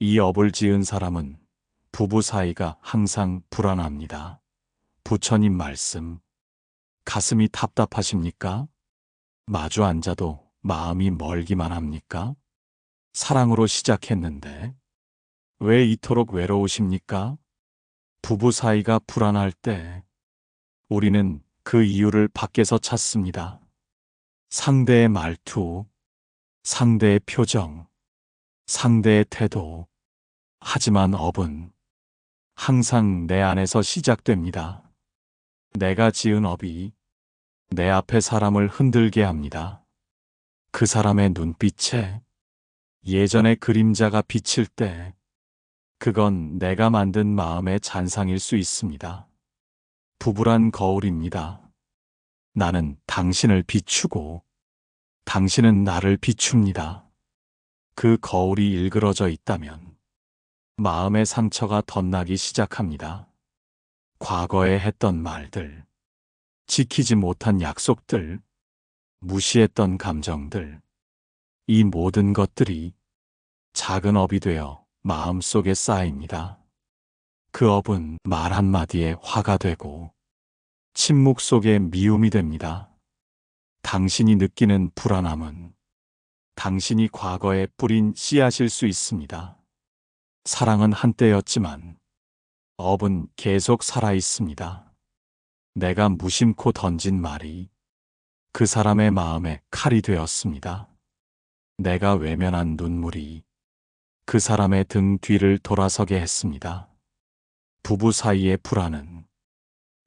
이 업을 지은 사람은 부부 사이가 항상 불안합니다. 부처님 말씀. 가슴이 답답하십니까? 마주 앉아도 마음이 멀기만 합니까? 사랑으로 시작했는데 왜 이토록 외로우십니까? 부부 사이가 불안할 때 우리는 그 이유를 밖에서 찾습니다. 상대의 말투, 상대의 표정, 상대의 태도. 하지만 업은 항상 내 안에서 시작됩니다. 내가 지은 업이 내 앞에 사람을 흔들게 합니다. 그 사람의 눈빛에 예전의 그림자가 비칠 때 그건 내가 만든 마음의 잔상일 수 있습니다. 부부란 거울입니다. 나는 당신을 비추고 당신은 나를 비춥니다. 그 거울이 일그러져 있다면 마음의 상처가 덧나기 시작합니다. 과거에 했던 말들, 지키지 못한 약속들, 무시했던 감정들, 이 모든 것들이 작은 업이 되어 마음속에 쌓입니다. 그 업은 말 한마디에 화가 되고 침묵 속에 미움이 됩니다. 당신이 느끼는 불안함은 당신이 과거에 뿌린 씨앗일 수 있습니다. 사랑은 한때였지만 업은 계속 살아 있습니다. 내가 무심코 던진 말이 그 사람의 마음에 칼이 되었습니다. 내가 외면한 눈물이 그 사람의 등 뒤를 돌아서게 했습니다. 부부 사이의 불안은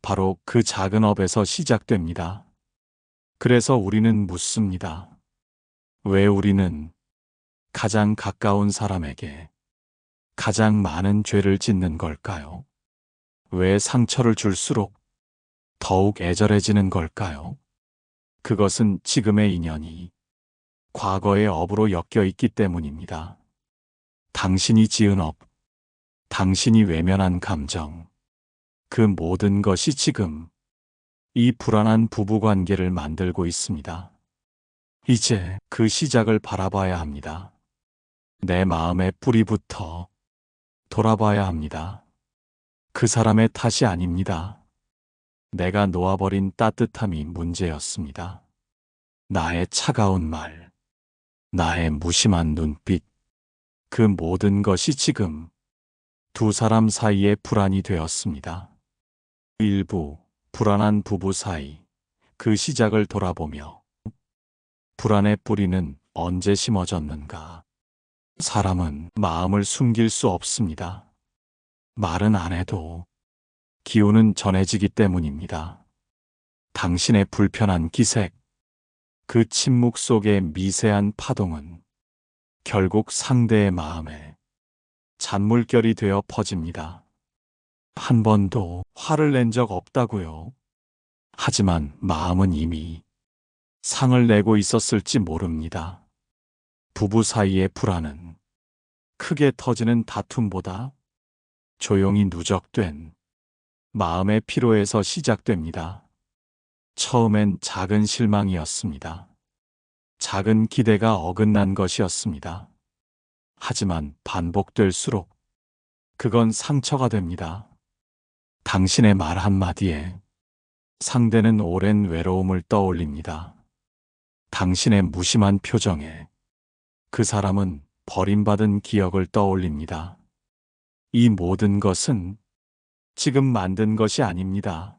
바로 그 작은 업에서 시작됩니다. 그래서 우리는 묻습니다. 왜 우리는 가장 가까운 사람에게 가장 많은 죄를 짓는 걸까요? 왜 상처를 줄수록 더욱 애절해지는 걸까요? 그것은 지금의 인연이 과거의 업으로 엮여 있기 때문입니다. 당신이 지은 업, 당신이 외면한 감정, 그 모든 것이 지금 이 불안한 부부 관계를 만들고 있습니다. 이제 그 시작을 바라봐야 합니다. 내 마음의 뿌리부터 돌아봐야 합니다. 그 사람의 탓이 아닙니다. 내가 놓아버린 따뜻함이 문제였습니다. 나의 차가운 말, 나의 무심한 눈빛, 그 모든 것이 지금 두 사람 사이의 불안이 되었습니다. 일부 불안한 부부 사이 그 시작을 돌아보며 불안의 뿌리는 언제 심어졌는가? 사람은 마음을 숨길 수 없습니다. 말은 안 해도 기운은 전해지기 때문입니다. 당신의 불편한 기색, 그 침묵 속의 미세한 파동은 결국 상대의 마음에 잔물결이 되어 퍼집니다. 한 번도 화를 낸 적 없다고요. 하지만 마음은 이미 상을 내고 있었을지 모릅니다. 부부 사이의 불안은 크게 터지는 다툼보다 조용히 누적된 마음의 피로에서 시작됩니다. 처음엔 작은 실망이었습니다. 작은 기대가 어긋난 것이었습니다. 하지만 반복될수록 그건 상처가 됩니다. 당신의 말 한마디에 상대는 오랜 외로움을 떠올립니다. 당신의 무심한 표정에 그 사람은 버림받은 기억을 떠올립니다. 이 모든 것은 지금 만든 것이 아닙니다.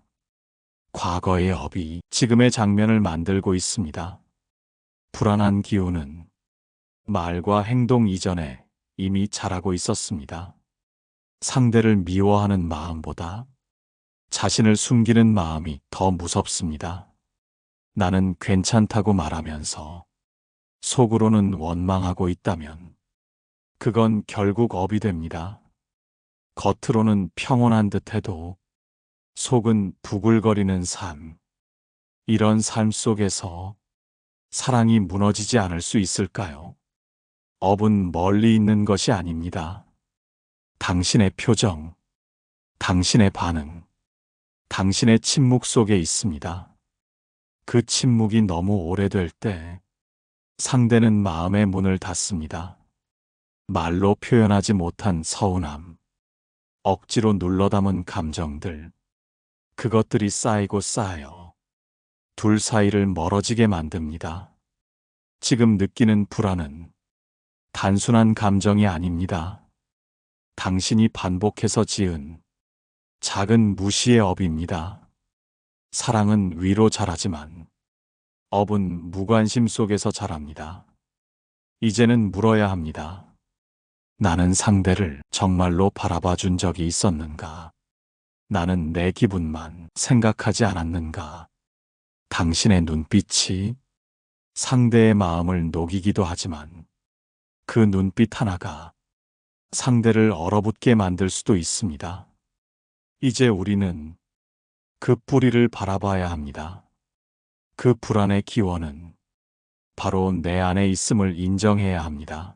과거의 업이 지금의 장면을 만들고 있습니다. 불안한 기운은 말과 행동 이전에 이미 자라고 있었습니다. 상대를 미워하는 마음보다 자신을 숨기는 마음이 더 무섭습니다. 나는 괜찮다고 말하면서 속으로는 원망하고 있다면 그건 결국 업이 됩니다. 겉으로는 평온한 듯 해도 속은 부글거리는 삶. 이런 삶 속에서 사랑이 무너지지 않을 수 있을까요? 업은 멀리 있는 것이 아닙니다. 당신의 표정, 당신의 반응, 당신의 침묵 속에 있습니다. 그 침묵이 너무 오래될 때 상대는 마음의 문을 닫습니다. 말로 표현하지 못한 서운함, 억지로 눌러 담은 감정들, 그것들이 쌓이고 쌓여 둘 사이를 멀어지게 만듭니다. 지금 느끼는 불안은 단순한 감정이 아닙니다. 당신이 반복해서 지은 작은 무시의 업입니다. 사랑은 위로 자라지만 업은 무관심 속에서 자랍니다. 이제는 물어야 합니다. 나는 상대를 정말로 바라봐 준 적이 있었는가? 나는 내 기분만 생각하지 않았는가? 당신의 눈빛이 상대의 마음을 녹이기도 하지만 그 눈빛 하나가 상대를 얼어붙게 만들 수도 있습니다. 이제 우리는 그 뿌리를 바라봐야 합니다. 그 불안의 기원은 바로 내 안에 있음을 인정해야 합니다.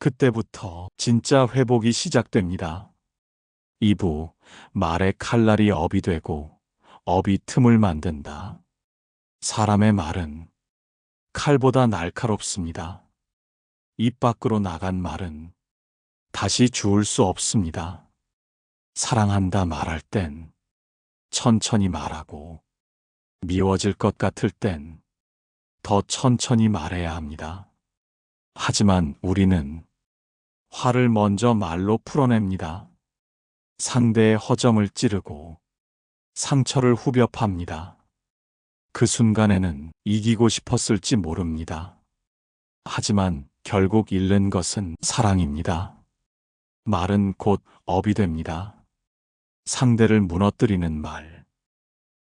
그때부터 진짜 회복이 시작됩니다. 2부, 말의 칼날이 업이 되고 업이 틈을 만든다. 사람의 말은 칼보다 날카롭습니다. 입 밖으로 나간 말은 다시 주울 수 없습니다. 사랑한다 말할 땐 천천히 말하고 미워질 것 같을 땐 더 천천히 말해야 합니다. 하지만 우리는 화를 먼저 말로 풀어냅니다. 상대의 허점을 찌르고 상처를 후벼 팝니다. 그 순간에는 이기고 싶었을지 모릅니다. 하지만 결국 잃는 것은 사랑입니다. 말은 곧 업이 됩니다. 상대를 무너뜨리는 말,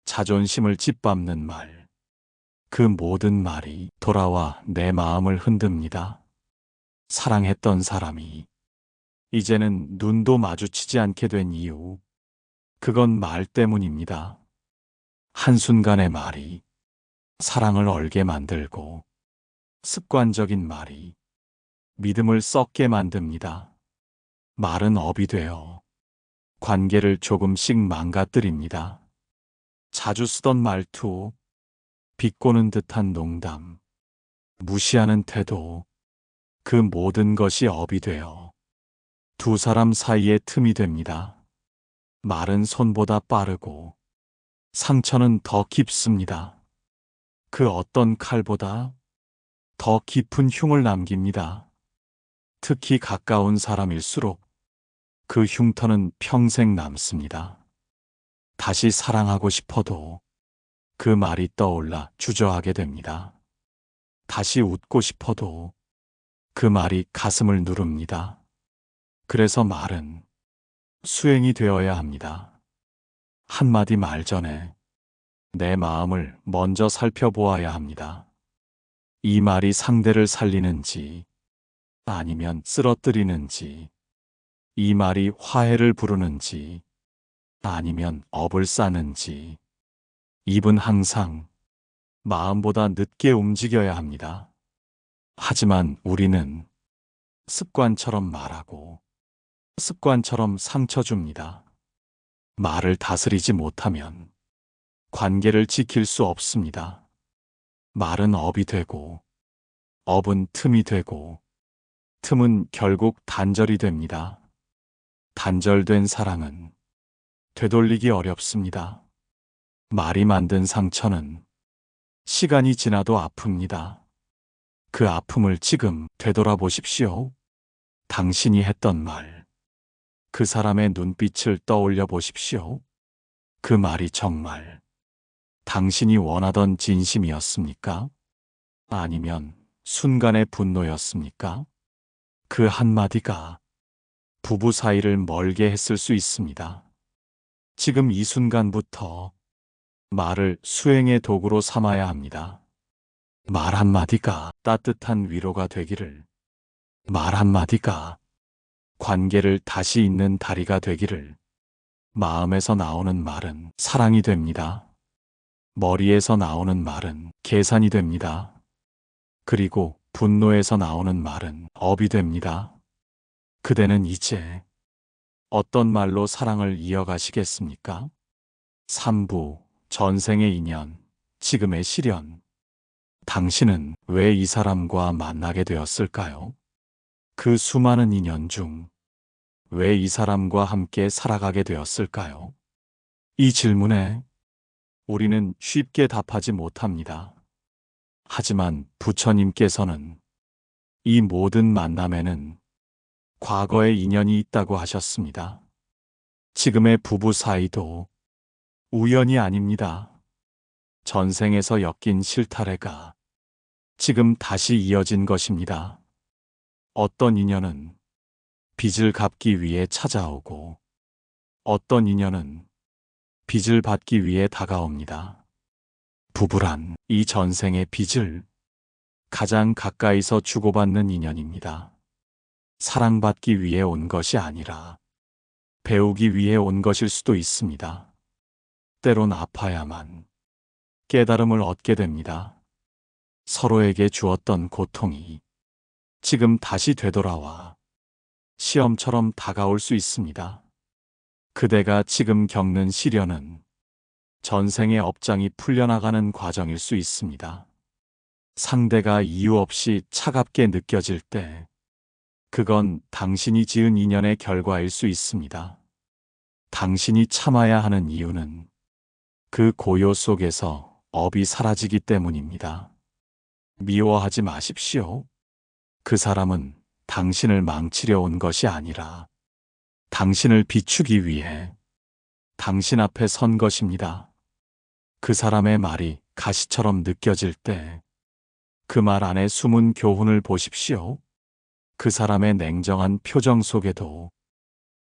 자존심을 짓밟는 말, 그 모든 말이 돌아와 내 마음을 흔듭니다. 사랑했던 사람이 이제는 눈도 마주치지 않게 된 이유, 그건 말 때문입니다. 한순간의 말이 사랑을 얼게 만들고 습관적인 말이 믿음을 썩게 만듭니다. 말은 업이 되어 관계를 조금씩 망가뜨립니다. 자주 쓰던 말투, 비꼬는 듯한 농담, 무시하는 태도, 그 모든 것이 업이 되어 두 사람 사이의 틈이 됩니다. 말은 손보다 빠르고 상처는 더 깊습니다. 그 어떤 칼보다 더 깊은 흉을 남깁니다. 특히 가까운 사람일수록 그 흉터는 평생 남습니다. 다시 사랑하고 싶어도 그 말이 떠올라 주저하게 됩니다. 다시 웃고 싶어도 그 말이 가슴을 누릅니다. 그래서 말은 수행이 되어야 합니다. 한마디 말 전에 내 마음을 먼저 살펴보아야 합니다. 이 말이 상대를 살리는지 아니면 쓰러뜨리는지 이 말이 화해를 부르는지 아니면 업을 싸는지 입은 항상 마음보다 늦게 움직여야 합니다. 하지만 우리는 습관처럼 말하고 습관처럼 상처 줍니다. 말을 다스리지 못하면 관계를 지킬 수 없습니다. 말은 업이 되고 업은 틈이 되고 틈은 결국 단절이 됩니다. 단절된 사랑은 되돌리기 어렵습니다. 말이 만든 상처는 시간이 지나도 아픕니다. 그 아픔을 지금 되돌아보십시오. 당신이 했던 말. 그 사람의 눈빛을 떠올려 보십시오. 그 말이 정말 당신이 원하던 진심이었습니까? 아니면 순간의 분노였습니까? 그 한마디가 부부 사이를 멀게 했을 수 있습니다. 지금 이 순간부터 말을 수행의 도구로 삼아야 합니다. 말 한마디가 따뜻한 위로가 되기를, 말 한마디가 관계를 다시 잇는 다리가 되기를, 마음에서 나오는 말은 사랑이 됩니다. 머리에서 나오는 말은 계산이 됩니다. 그리고 분노에서 나오는 말은 업이 됩니다. 그대는 이제 어떤 말로 사랑을 이어가시겠습니까? 3부 전생의 인연, 지금의 시련. 당신은 왜 이 사람과 만나게 되었을까요? 그 수많은 인연 중 왜 이 사람과 함께 살아가게 되었을까요? 이 질문에 우리는 쉽게 답하지 못합니다. 하지만 부처님께서는 이 모든 만남에는 과거의 인연이 있다고 하셨습니다. 지금의 부부 사이도 우연이 아닙니다. 전생에서 엮인 실타래가 지금 다시 이어진 것입니다. 어떤 인연은 빚을 갚기 위해 찾아오고 어떤 인연은 빚을 받기 위해 다가옵니다. 부부란 이 전생의 빚을 가장 가까이서 주고받는 인연입니다. 사랑받기 위해 온 것이 아니라 배우기 위해 온 것일 수도 있습니다. 때론 아파야만 깨달음을 얻게 됩니다. 서로에게 주었던 고통이 지금 다시 되돌아와 시험처럼 다가올 수 있습니다. 그대가 지금 겪는 시련은 전생의 업장이 풀려나가는 과정일 수 있습니다. 상대가 이유 없이 차갑게 느껴질 때, 그건 당신이 지은 인연의 결과일 수 있습니다. 당신이 참아야 하는 이유는 그 고요 속에서 업이 사라지기 때문입니다. 미워하지 마십시오. 그 사람은 당신을 망치려 온 것이 아니라 당신을 비추기 위해 당신 앞에 선 것입니다. 그 사람의 말이 가시처럼 느껴질 때 그 말 안에 숨은 교훈을 보십시오. 그 사람의 냉정한 표정 속에도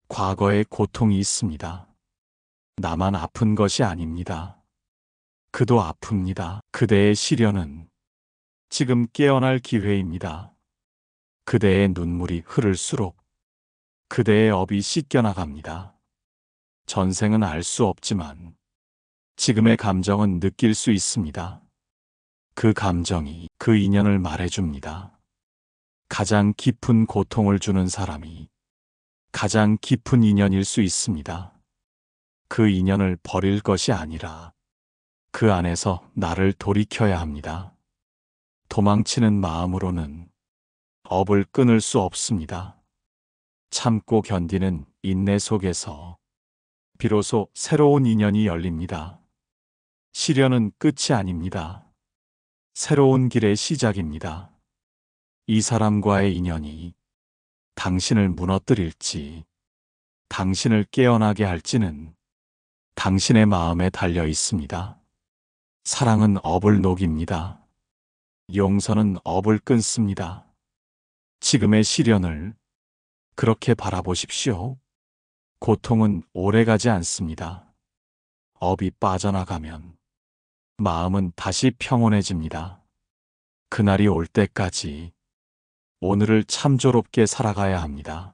과거의 고통이 있습니다. 나만 아픈 것이 아닙니다. 그도 아픕니다. 그대의 시련은 지금 깨어날 기회입니다. 그대의 눈물이 흐를수록 그대의 업이 씻겨나갑니다. 전생은 알 수 없지만 지금의 감정은 느낄 수 있습니다. 그 감정이 그 인연을 말해줍니다. 가장 깊은 고통을 주는 사람이 가장 깊은 인연일 수 있습니다. 그 인연을 버릴 것이 아니라 그 안에서 나를 돌이켜야 합니다. 도망치는 마음으로는 업을 끊을 수 없습니다. 참고 견디는 인내 속에서 비로소 새로운 인연이 열립니다. 시련은 끝이 아닙니다. 새로운 길의 시작입니다. 이 사람과의 인연이 당신을 무너뜨릴지, 당신을 깨어나게 할지는 당신의 마음에 달려 있습니다. 사랑은 업을 녹입니다. 용서는 업을 끊습니다. 지금의 시련을 그렇게 바라보십시오. 고통은 오래가지 않습니다. 업이 빠져나가면 마음은 다시 평온해집니다. 그날이 올 때까지 오늘을 참조롭게 살아가야 합니다.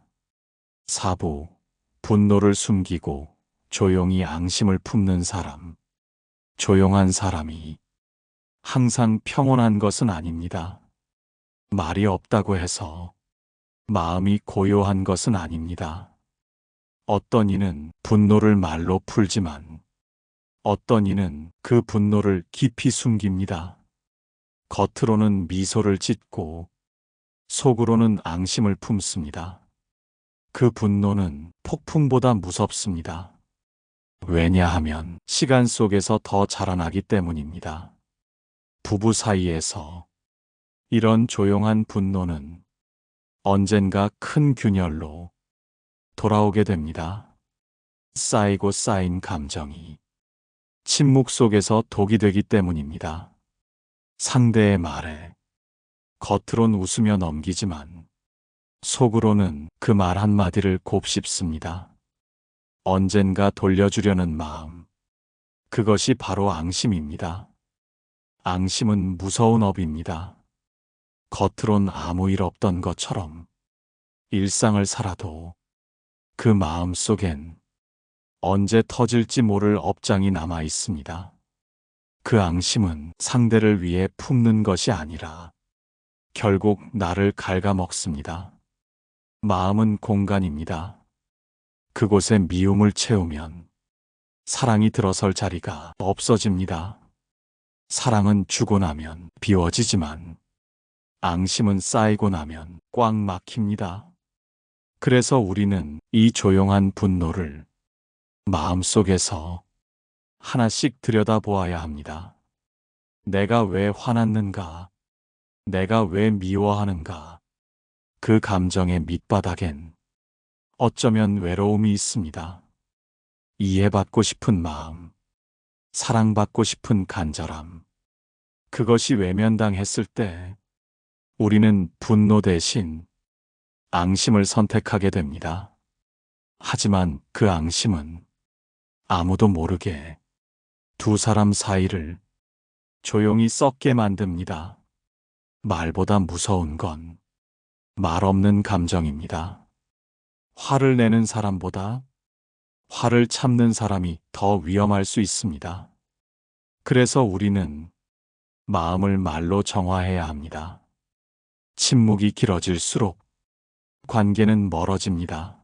사부, 분노를 숨기고 조용히 앙심을 품는 사람. 조용한 사람이 항상 평온한 것은 아닙니다. 말이 없다고 해서 마음이 고요한 것은 아닙니다. 어떤 이는 분노를 말로 풀지만 어떤 이는 그 분노를 깊이 숨깁니다. 겉으로는 미소를 짓고 속으로는 앙심을 품습니다. 그 분노는 폭풍보다 무섭습니다. 왜냐하면 시간 속에서 더 자라나기 때문입니다. 부부 사이에서 이런 조용한 분노는 언젠가 큰 균열로 돌아오게 됩니다. 쌓이고 쌓인 감정이 침묵 속에서 독이 되기 때문입니다. 상대의 말에 겉으론 웃으며 넘기지만 속으로는 그 말 한마디를 곱씹습니다. 언젠가 돌려주려는 마음. 그것이 바로 앙심입니다. 앙심은 무서운 업입니다. 겉으론 아무 일 없던 것처럼 일상을 살아도 그 마음 속엔 언제 터질지 모를 업장이 남아 있습니다. 그 앙심은 상대를 위해 품는 것이 아니라 결국 나를 갉아먹습니다. 마음은 공간입니다. 그곳에 미움을 채우면 사랑이 들어설 자리가 없어집니다. 사랑은 주고 나면 비워지지만 앙심은 쌓이고 나면 꽉 막힙니다. 그래서 우리는 이 조용한 분노를 마음속에서 하나씩 들여다보아야 합니다. 내가 왜 화났는가? 내가 왜 미워하는가? 그 감정의 밑바닥엔 어쩌면 외로움이 있습니다. 이해받고 싶은 마음, 사랑받고 싶은 간절함. 그것이 외면당했을 때 우리는 분노 대신 앙심을 선택하게 됩니다. 하지만 그 앙심은 아무도 모르게 두 사람 사이를 조용히 썩게 만듭니다. 말보다 무서운 건 말 없는 감정입니다. 화를 내는 사람보다 화를 참는 사람이 더 위험할 수 있습니다. 그래서 우리는 마음을 말로 정화해야 합니다. 침묵이 길어질수록 관계는 멀어집니다.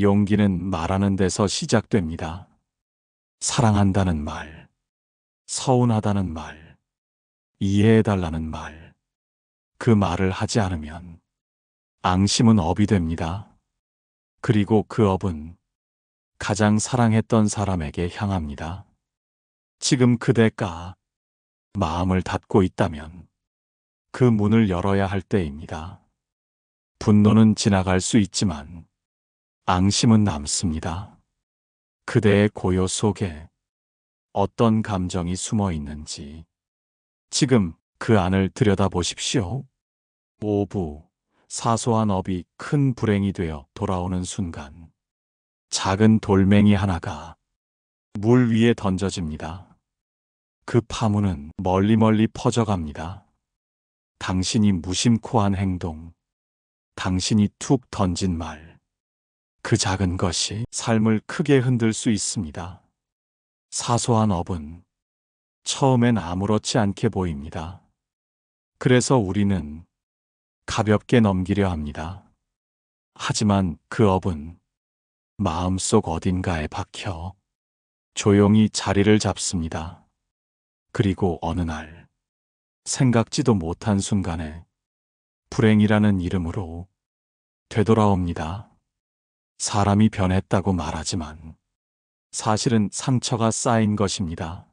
용기는 말하는 데서 시작됩니다. 사랑한다는 말, 서운하다는 말, 이해해달라는 말. 그 말을 하지 않으면 앙심은 업이 됩니다. 그리고 그 업은 가장 사랑했던 사람에게 향합니다. 지금 그대가 마음을 닫고 있다면 그 문을 열어야 할 때입니다. 분노는 지나갈 수 있지만 앙심은 남습니다. 그대의 고요 속에 어떤 감정이 숨어 있는지 지금 그 안을 들여다보십시오. 오부, 사소한 업이 큰 불행이 되어 돌아오는 순간 작은 돌멩이 하나가 물 위에 던져집니다. 그 파문은 멀리 멀리 퍼져갑니다. 당신이 무심코 한 행동, 당신이 툭 던진 말, 그 작은 것이 삶을 크게 흔들 수 있습니다. 사소한 업은 처음엔 아무렇지 않게 보입니다. 그래서 우리는 가볍게 넘기려 합니다. 하지만 그 업은 마음속 어딘가에 박혀 조용히 자리를 잡습니다. 그리고 어느 날 생각지도 못한 순간에 불행이라는 이름으로 되돌아옵니다. 사람이 변했다고 말하지만 사실은 상처가 쌓인 것입니다.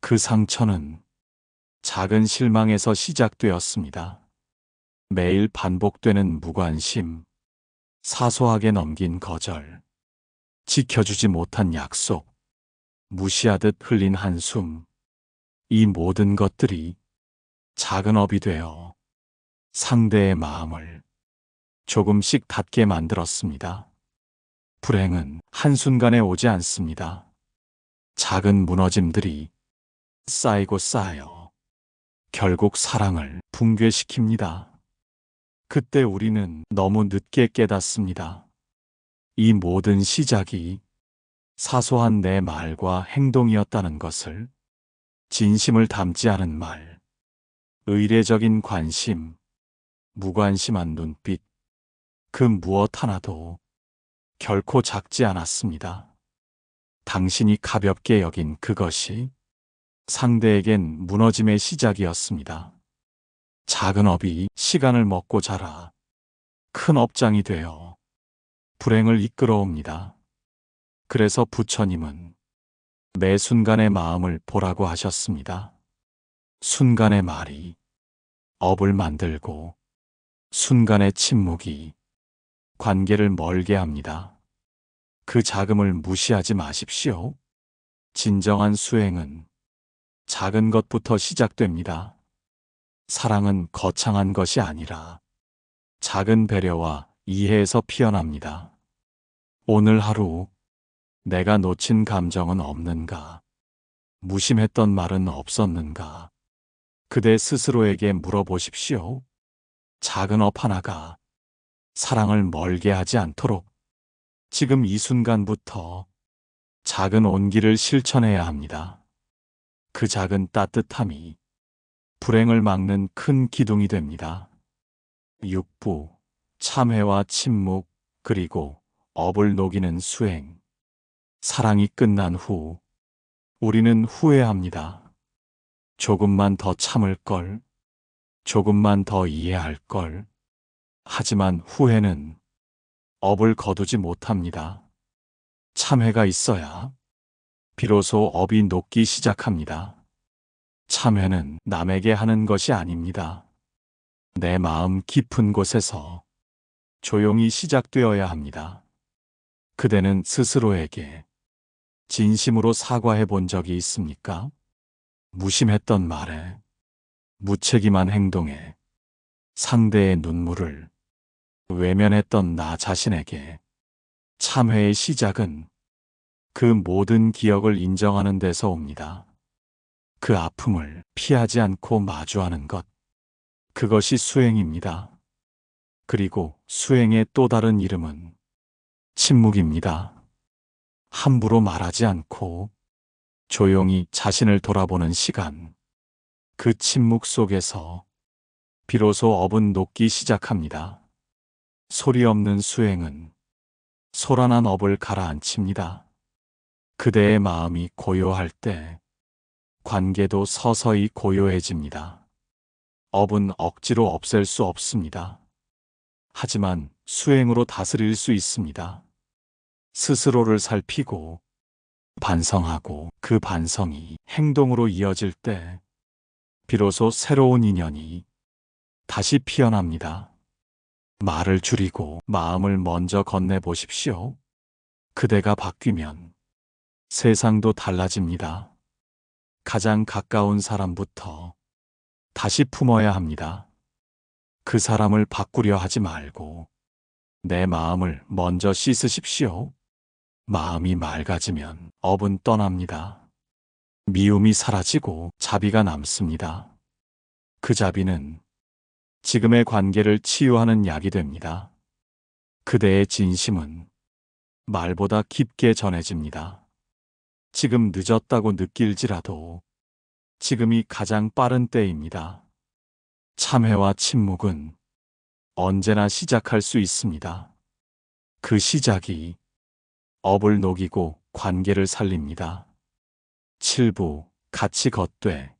그 상처는 작은 실망에서 시작되었습니다. 매일 반복되는 무관심, 사소하게 넘긴 거절, 지켜주지 못한 약속, 무시하듯 흘린 한숨, 이 모든 것들이 작은 업이 되어 상대의 마음을 조금씩 닫게 만들었습니다. 불행은 한순간에 오지 않습니다. 작은 무너짐들이 쌓이고 쌓여 결국 사랑을 붕괴시킵니다. 그때 우리는 너무 늦게 깨닫습니다. 이 모든 시작이 사소한 내 말과 행동이었다는 것을 진심을 담지 않은 말, 의례적인 관심, 무관심한 눈빛, 그 무엇 하나도 결코 작지 않았습니다. 당신이 가볍게 여긴 그것이 상대에겐 무너짐의 시작이었습니다. 작은 업이 시간을 먹고 자라 큰 업장이 되어 불행을 이끌어옵니다. 그래서 부처님은 매 순간의 마음을 보라고 하셨습니다. 순간의 말이 업을 만들고 순간의 침묵이 관계를 멀게 합니다. 그 자금을 무시하지 마십시오. 진정한 수행은 작은 것부터 시작됩니다. 사랑은 거창한 것이 아니라 작은 배려와 이해에서 피어납니다. 오늘 하루 내가 놓친 감정은 없는가? 무심했던 말은 없었는가? 그대 스스로에게 물어보십시오. 작은 업 하나가 사랑을 멀게 하지 않도록 지금 이 순간부터 작은 온기를 실천해야 합니다. 그 작은 따뜻함이 불행을 막는 큰 기둥이 됩니다. 육부, 참회와 침묵, 그리고 업을 녹이는 수행. 사랑이 끝난 후 우리는 후회합니다. 조금만 더 참을 걸. 조금만 더 이해할 걸. 하지만 후회는 업을 거두지 못합니다. 참회가 있어야 비로소 업이 녹기 시작합니다. 참회는 남에게 하는 것이 아닙니다. 내 마음 깊은 곳에서 조용히 시작되어야 합니다. 그대는 스스로에게 진심으로 사과해 본 적이 있습니까? 무심했던 말에, 무책임한 행동에, 상대의 눈물을 외면했던 나 자신에게 참회의 시작은 그 모든 기억을 인정하는 데서 옵니다. 그 아픔을 피하지 않고 마주하는 것. 그것이 수행입니다. 그리고 수행의 또 다른 이름은 침묵입니다. 함부로 말하지 않고 조용히 자신을 돌아보는 시간. 그 침묵 속에서 비로소 업은 녹기 시작합니다. 소리 없는 수행은 소란한 업을 가라앉힙니다. 그대의 마음이 고요할 때 관계도 서서히 고요해집니다. 업은 억지로 없앨 수 없습니다. 하지만 수행으로 다스릴 수 있습니다. 스스로를 살피고 반성하고 그 반성이 행동으로 이어질 때 비로소 새로운 인연이 다시 피어납니다. 말을 줄이고 마음을 먼저 건네보십시오. 그대가 바뀌면 세상도 달라집니다. 가장 가까운 사람부터 다시 품어야 합니다. 그 사람을 바꾸려 하지 말고 내 마음을 먼저 씻으십시오. 마음이 맑아지면 업은 떠납니다. 미움이 사라지고 자비가 남습니다. 그 자비는 지금의 관계를 치유하는 약이 됩니다. 그대의 진심은 말보다 깊게 전해집니다. 지금 늦었다고 느낄지라도 지금이 가장 빠른 때입니다. 참회와 침묵은 언제나 시작할 수 있습니다. 그 시작이 업을 녹이고 관계를 살립니다. 7부 같이 걷되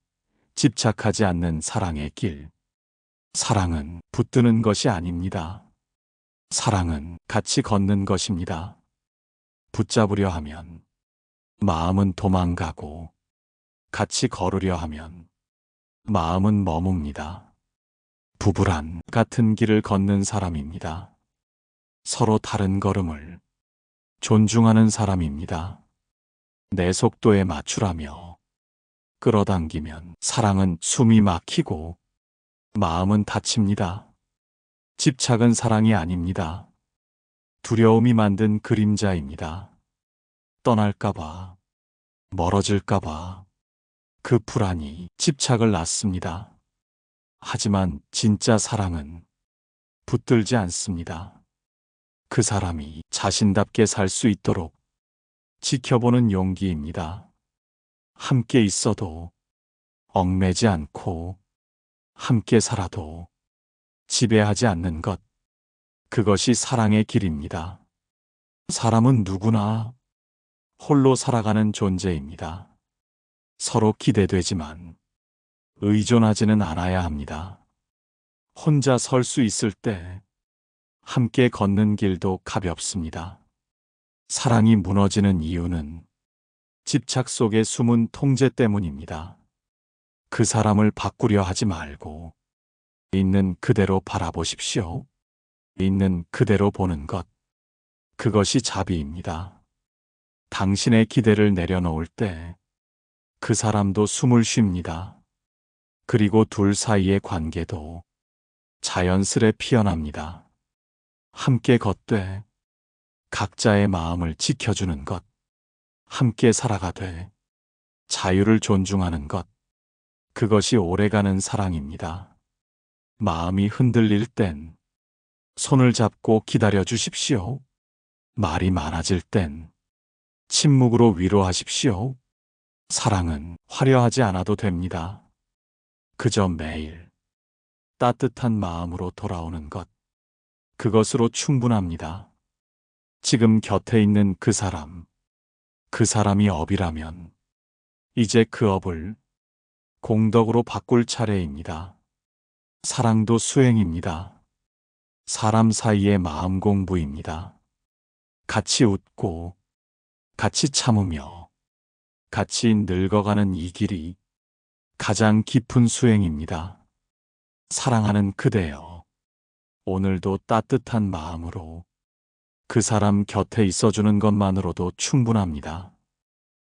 집착하지 않는 사랑의 길. 사랑은 붙드는 것이 아닙니다. 사랑은 같이 걷는 것입니다. 붙잡으려 하면 마음은 도망가고 같이 걸으려 하면 마음은 머뭅니다. 부부란 같은 길을 걷는 사람입니다. 서로 다른 걸음을 존중하는 사람입니다. 내 속도에 맞추라며 끌어당기면 사랑은 숨이 막히고 마음은 다칩니다. 집착은 사랑이 아닙니다. 두려움이 만든 그림자입니다. 떠날까봐, 멀어질까봐, 그 불안이 집착을 낳습니다. 하지만 진짜 사랑은 붙들지 않습니다. 그 사람이 자신답게 살 수 있도록 지켜보는 용기입니다. 함께 있어도 얽매지 않고 함께 살아도 지배하지 않는 것. 그것이 사랑의 길입니다. 사람은 누구나 홀로 살아가는 존재입니다. 서로 기대되지만 의존하지는 않아야 합니다. 혼자 설 수 있을 때 함께 걷는 길도 가볍습니다. 사랑이 무너지는 이유는 집착 속의 숨은 통제 때문입니다. 그 사람을 바꾸려 하지 말고 있는 그대로 바라보십시오. 있는 그대로 보는 것. 그것이 자비입니다. 당신의 기대를 내려놓을 때 그 사람도 숨을 쉽니다. 그리고 둘 사이의 관계도 자연스레 피어납니다. 함께 걷되 각자의 마음을 지켜주는 것. 함께 살아가되 자유를 존중하는 것. 그것이 오래가는 사랑입니다. 마음이 흔들릴 땐 손을 잡고 기다려 주십시오. 말이 많아질 땐 침묵으로 위로하십시오. 사랑은 화려하지 않아도 됩니다. 그저 매일 따뜻한 마음으로 돌아오는 것. 그것으로 충분합니다. 지금 곁에 있는 그 사람, 그 사람이 업이라면 이제 그 업을 공덕으로 바꿀 차례입니다. 사랑도 수행입니다. 사람 사이의 마음 공부입니다. 같이 웃고, 같이 참으며, 같이 늙어가는 이 길이 가장 깊은 수행입니다. 사랑하는 그대여, 오늘도 따뜻한 마음으로 그 사람 곁에 있어주는 것만으로도 충분합니다.